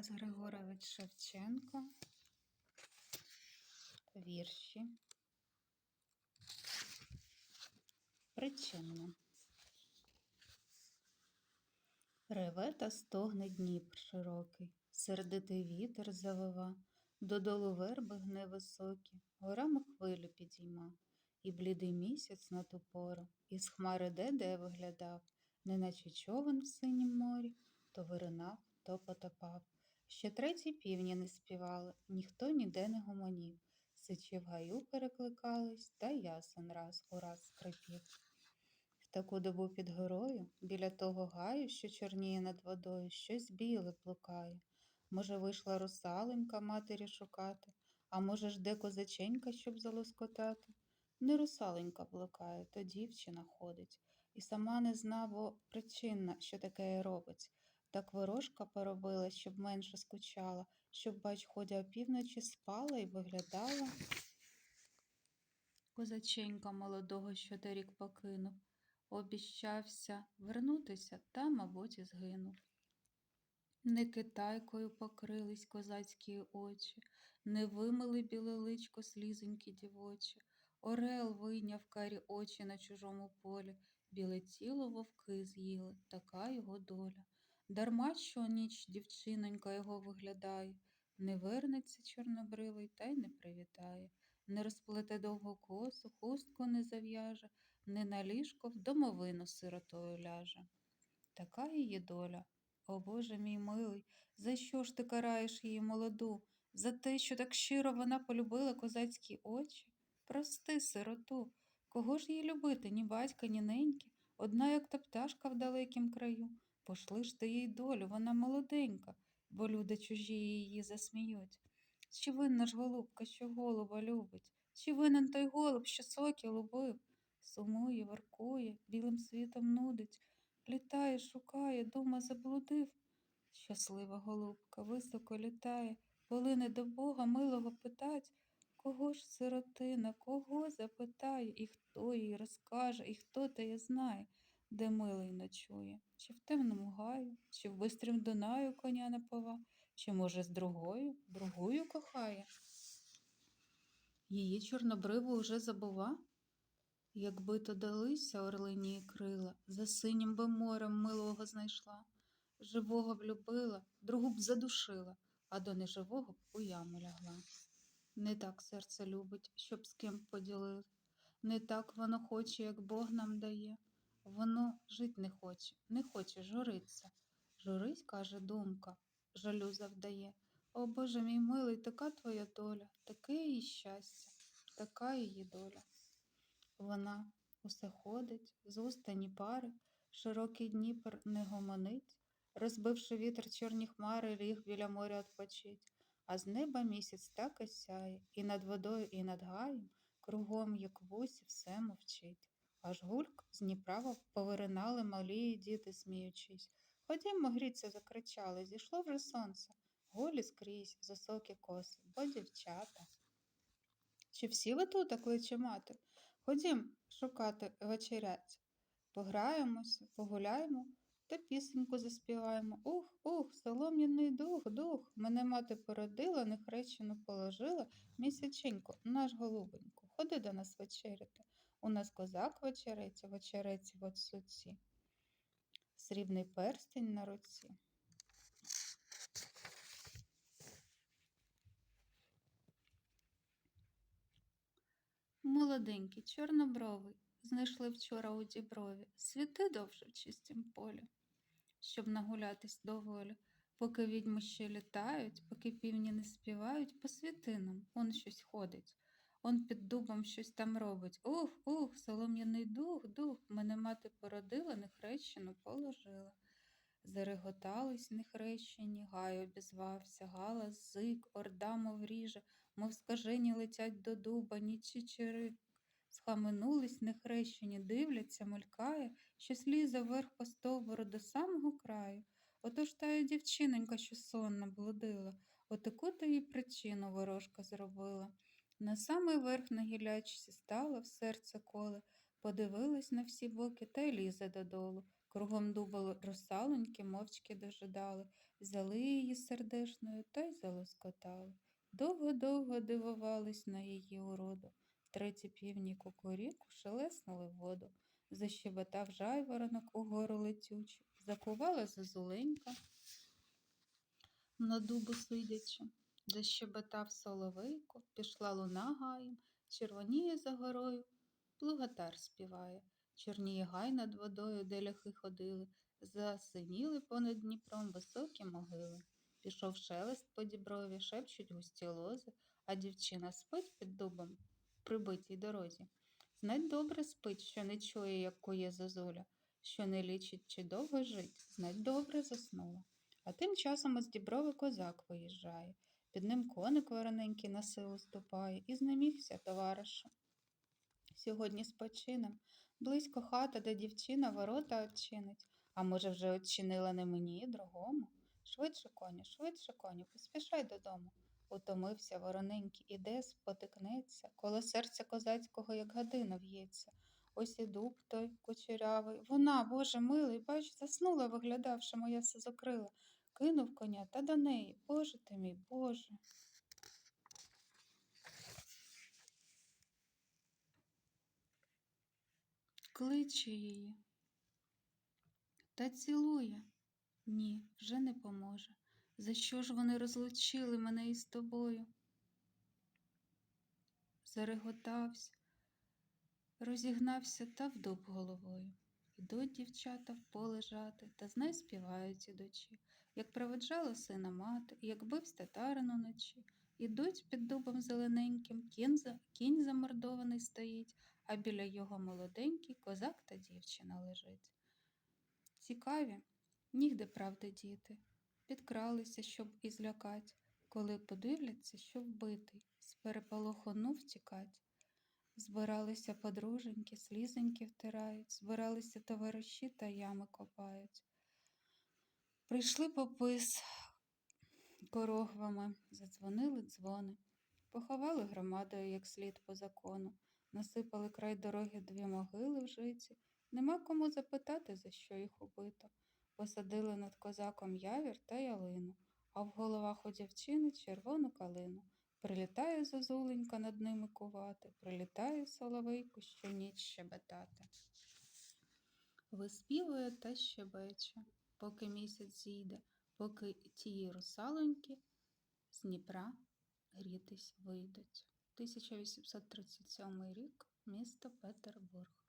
Тарас Григорович Шевченко. Вірші. Причинно. Реве та стогне Дніпр широкий, сердитий вітер завива, додолу верби гне високі, горами хвилю підійма, і блідий місяць на ту пору, із хмари де де виглядав, неначе човен в синім морі, то виринав, то потопав. Ще треті півні не співали, ніхто ніде не гомонів, сичі в гаю перекликались, та ясен раз у раз скрипів. В таку добу під горою, біля того гаю, що чорніє над водою, щось біле плукає. Може, вийшла русаленька матері шукати, а може ж де козаченька, щоб залоскотати. Не русаленька блукає, то дівчина ходить, і сама не зна, бо причинна, що таке робить. Так ворожка поробила, щоб менше скучала, щоб, бач, ходя опівночі спала і виглядала. Козаченька молодого, що торік покинув, обіщався вернутися та, мабуть, і згинув. Не китайкою покрились козацькі очі, не вимили біле личко слізонькі дівочі. Орел вийняв карі очі на чужому полі, біле тіло вовки з'їли, така його доля. Дарма що ніч дівчинонька його виглядає, не вернеться чорнобривий та й не привітає, не розплете довгу косу, хустку не зав'яже, не на ліжко в домовину сиротою ляже. Така її доля. О Боже мій милий, за що ж ти караєш її молоду? За те, що так щиро вона полюбила козацькі очі? Прости, сироту, кого ж їй любити, ні батька, ні неньки, одна, як та пташка в далекім краю. Пошли ж ти їй долю, вона молоденька, бо люди чужі її засміють. Чи винна ж голубка, що голуба любить? Чи винен той голуб, що соки лубив? Сумує, воркує, білим світом нудить, літає, шукає, дума заблудив. Щаслива голубка високо літає, полине до Бога милого питать, кого ж сиротина, кого запитає, і хто їй розкаже, і хто теє знає, де милий ночує, чи в темному гаю, чи в бистрім Дунаю коня напова, чи, може, з другою, другою кохає. Її чорнобриву уже забува? Якби то далися орлині крила, за синім би морем милого знайшла, живого б любила, другу б задушила, а до неживого б у яму лягла. Не так серце любить, щоб з ким поділили, не так воно хоче, як Бог нам дає. Воно жить не хоче, не хоче журиться. Журить, каже думка, жалю завдає. О Боже мій милий, така твоя доля, таке її щастя, така її доля. Вона усе ходить, з устані пари, широкий Дніпр не гомонить, розбивши вітер чорні хмари, ріг біля моря отпочить, а з неба місяць так і сяє, і над водою, і над гаєм, кругом, як вусі, все мовчить. Аж гульк з Дніпра повиринали малі діти, сміючись. Ходімо, гріться, закричали, зійшло вже сонце, голі скрізь, високі коси, бо дівчата. Чи всі ви тут, кличе мати? Ходім шукати вечерять. Пограємося, погуляємо та пісеньку заспіваємо. Ух, ух, солом'яний дух, дух. Мене мати породила, нехрещену положила, місяченько, наш голубенько, ходи до нас вечеряти. У нас козак вечереться, вечереться в отсуці. Срібний перстень на руці. Молоденький, чорнобровий, знайшли вчора у діброві, світи довше в чистім полі, щоб нагулятись доволі, поки відьми ще літають, поки півні не співають, по світинам он щось ходить, он під дубом щось там робить. Ух, ух, солом'яний дух, дух, мене мати породила, нехрещену положила. Зареготались нехрещені, гай обізвався, галас, зик, орда, мов ріже, мов скажені летять до дуба, ніч чирик. Схаменулись нехрещені, дивляться, мелькає, що слізе вверх по стовбуру до самого краю. Отож та й дівчинонька, що сонна блудила, отаку то їй причину ворожка зробила. На самий верх на гілячці стала в серце коле, подивилась на всі боки та й лізе додолу. Кругом дуба русалоньки мовчки дожидали, взяли її сердешною та й залоскотали. Довго-довго дивувались на її уроду. Втретє півні кукуріку шелеснули в воду. Защебетав жайворонок угору летючи, закувала зозуленька на дубу сидячи. Защебетав соловейко, пішла луна гаєм, червоніє за горою, плугатар співає. Чорніє гай над водою, де ляхи ходили, засиніли понад Дніпром високі могили. Пішов шелест по діброві, шепчуть густі лози, а дівчина спить під дубом при битій дорозі. Знать добре спить, що не чує, як кує зозуля, що не лічить, чи довго жить, знать добре заснула. А тим часом із діброви козак виїжджає. Під ним коник вороненький на силу ступає і знемігся, товаришу. Сьогодні спочинем. Близько хата, де дівчина ворота очинить. А може, вже очинила не мені, другому? Швидше, коню, швидше, коню, поспішай додому. Утомився вороненький, іде, спотикнеться, коло серця козацького, як година в'ється. Ось і дуб той кучерявий. Вона, Боже милий, бач, заснула, виглядавши моя сизокрила. Кинув коня та до неї. Боже ти мій, Боже. Кличе її. Та цілує. Ні, вже не поможе. За що ж вони розлучили мене із тобою? Зареготався, розігнався та в дуб головою. Ідуть дівчата в поле жати, та знай співають ідучі, як проведжала сина мати, як бивсь татарин уночі. Ідуть під дубом зелененьким, кінь, кінь замордований стоїть, а біля його молоденький козак та дівчина лежить. Цікаві, нігде правди діти, підкралися, щоб і злякать, коли подивляться, що вбитий, з переполоху ну втікать. Збиралися подруженьки, слізоньки втирають, збиралися товариші та ями копають. Прийшли попи з корогвами, задзвонили дзвони, поховали громадою як слід по закону, насипали край дороги дві могили в жиці, нема кому запитати, за що їх убито. Посадили над козаком явір та ялину, а в головах у дівчини червону калину. Прилітає зозуленька над ними кувати, прилітає соловейку щоніч щебетати. Виспівує та щебече, поки місяць зійде, поки тії русалоньки з Дніпра грітись вийдуть. 1837 рік, місто Петербург.